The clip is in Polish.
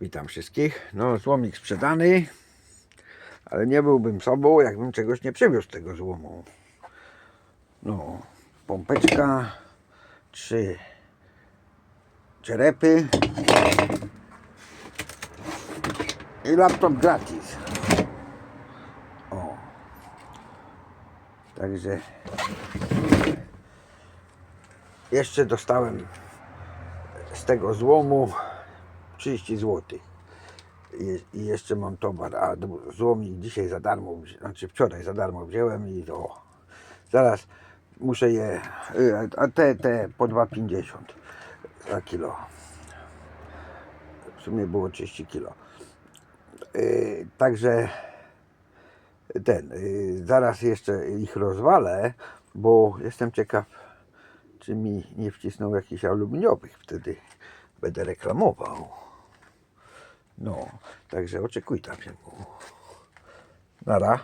Witam wszystkich. No, złomik sprzedany, ale nie byłbym sobą, jakbym czegoś nie przywiózł tego złomu. No, pompeczka, trzy czerepy i laptop gratis. O. Także jeszcze dostałem z tego złomu 30 zł. I, jeszcze mam towar, a złomik dzisiaj za darmo, znaczy wczoraj za darmo wziąłem i to zaraz muszę je, y, a te, te po 2,50 za kilo. W sumie było 30 kilo. Y, Także ten, y, zaraz jeszcze ich rozwalę, bo jestem ciekaw, czy mi nie wcisną jakichś aluminiowych, wtedy będę reklamował. No, także oczekuj tam się. Nara.